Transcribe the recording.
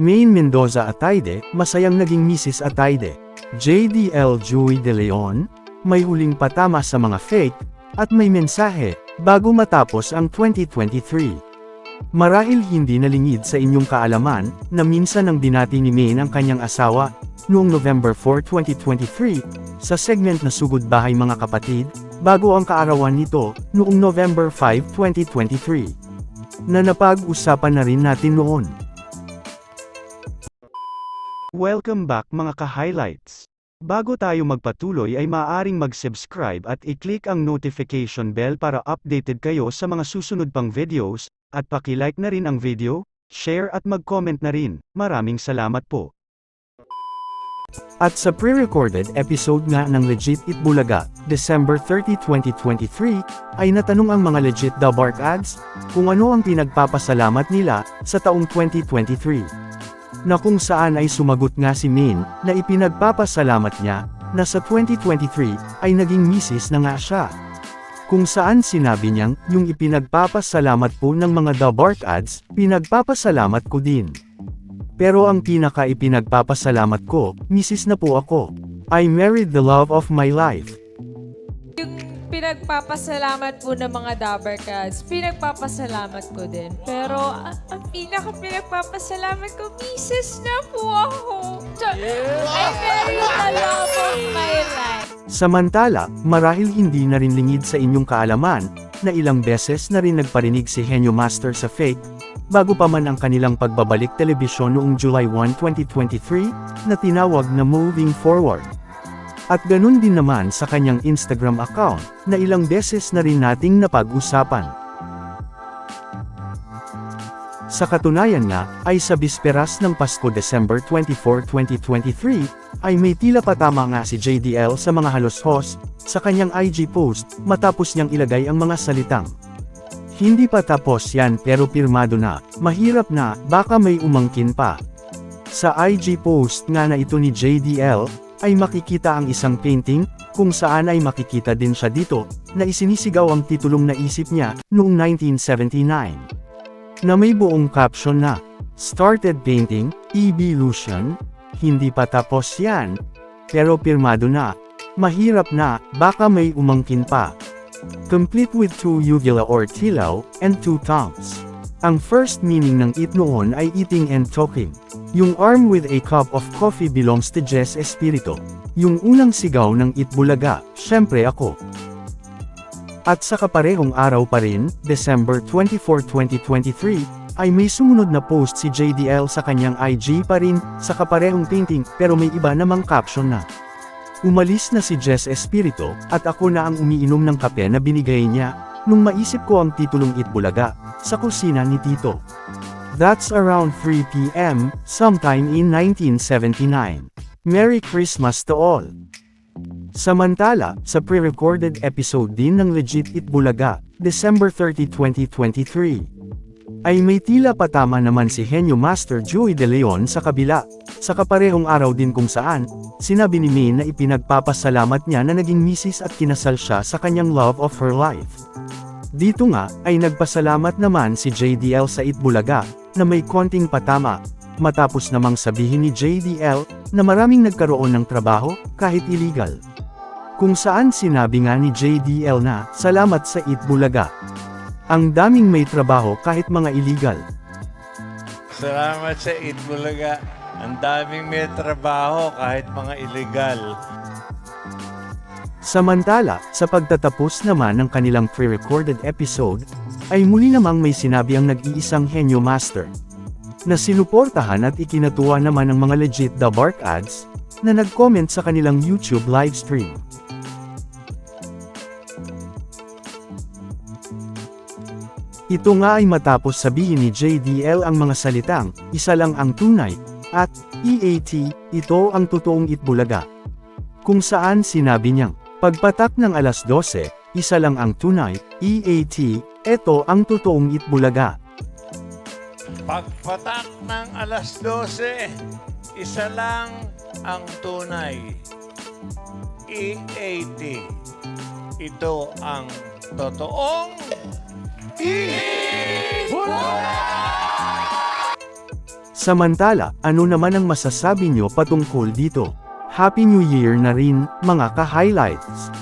Maine Mendoza Ataide, masayang naging Mrs. Ataide. JDL Joey De Leon, may huling patama sa mga fake, at may mensahe, bago matapos ang 2023. Marahil hindi nalingid sa inyong kaalaman, na minsan ang binati ni Maine ang kanyang asawa, noong November 4, 2023, sa segment na Sugod Bahay Mga Kapatid, bago ang kaarawan nito, noong November 5, 2023. Na napag-usapan na rin natin noon. Welcome back mga ka-highlights. Bago tayo magpatuloy ay maaaring mag-subscribe at i-click ang notification bell para updated kayo sa mga susunod pang videos, at paki-like na rin ang video, share at mag-comment na rin. Maraming salamat po. At sa pre-recorded episode nga ng Legit It Bulaga, December 30, 2023, ay natanong ang mga Legit The Bark Ads, kung ano ang pinagpapasalamat nila, sa taong 2023 na kung saan ay sumagot nga si Min, na ipinagpapasalamat niya, na sa 2023, ay naging misis na nga siya. Kung saan sinabi niyang, yung ipinagpapasalamat po ng mga The Bark Ads, pinagpapasalamat ko din. Pero ang pinaka ipinagpapasalamat ko, misis na po ako. I married the love of my life. Pinagpapasalamat po ng mga Dabber Cats, pinagpapasalamat ko din. Pero a- ang pinaka pinagpapasalamat ko, misis na po ako. Ch- I married the love of my life. Samantala, marahil hindi na rin lingid sa inyong kaalaman, na ilang beses na rin nagparinig si Henyo Master sa fake, bago pa man ang kanilang pagbabalik telebisyon noong July 1, 2023, na tinawag na Moving Forward. At ganun din naman sa kanyang Instagram account, na ilang beses na rin nating napag-usapan. Sa katunayan nga, ay sa bisperas ng Pasko December 24, 2023, ay may tila patama nga si JDL sa mga halos-hos, sa kanyang IG post, matapos niyang ilagay ang mga salitang. Hindi pa tapos yan pero pirmado na, mahirap na, baka may umangkin pa. Sa IG post nga na ito ni JDL, ay makikita ang isang painting, kung saan ay makikita din siya dito, na isinisigaw ang titulong naisip niya, noong 1979 na may buong caption na, Started painting, evolution, hindi pa tapos yan, pero pirmado na, mahirap na, baka may umangkin pa. Complete with two uvula or tilaw, and two tongues. Ang first meaning ng it noon ay eating and talking. Yung arm with a cup of coffee belongs to Jess Espirito. Yung unang sigaw ng Itbulaga, syempre ako. At sa kaparehong araw pa rin, December 24, 2023, ay may sumunod na post si JDL sa kanyang IG pa rin, sa kaparehong painting, pero may iba namang caption na. Umalis na si Jess Espirito, at ako na ang umiinom ng kape na binigay niya, nung maisip ko ang titulong Itbulaga, sa kusina ni Tito. That's around 3pm, sometime in 1979. Merry Christmas to all! Samantala, sa pre-recorded episode din ng Legit It Bulaga, December 30, 2023, ay may tila patama naman si Henyo Master Joey De Leon sa kabila, sa kaparehong araw din kung saan, sinabi ni May na ipinagpapasalamat niya na naging misis at kinasal siya sa kanyang love of her life. Dito nga, ay nagpasalamat naman si JDL sa Itbulaga, na may konting patama, matapos namang sabihin ni JDL, na maraming nagkaroon ng trabaho, kahit illegal. Kung saan sinabi nga ni JDL na, salamat sa Itbulaga. Ang daming may trabaho kahit mga illegal. Salamat sa Itbulaga. Ang daming may trabaho kahit mga illegal. Samantala, sa pagtatapos naman ng kanilang pre-recorded episode, ay muli namang may sinabi ang nag-iisang Henyo Master. Na sinuportahan at ikinatuwa naman ng mga legit The Bark Ads, na nag-comment sa kanilang YouTube livestream. Ito nga ay matapos sabihin ni JDL ang mga salitang, isa lang ang tunay, at, EAT, ito ang totoong itbulaga. Kung saan sinabi niyang, pagpatak ng alas 12, isa lang ang tunay, EAT, ito ang totoong itbulaga. Pagpatak ng alas 12, isa lang ang tunay. EAT. Ito ang totoong Samantala, ano naman ang masasabi nyo patungkol dito? Happy New Year na rin, mga ka-highlights!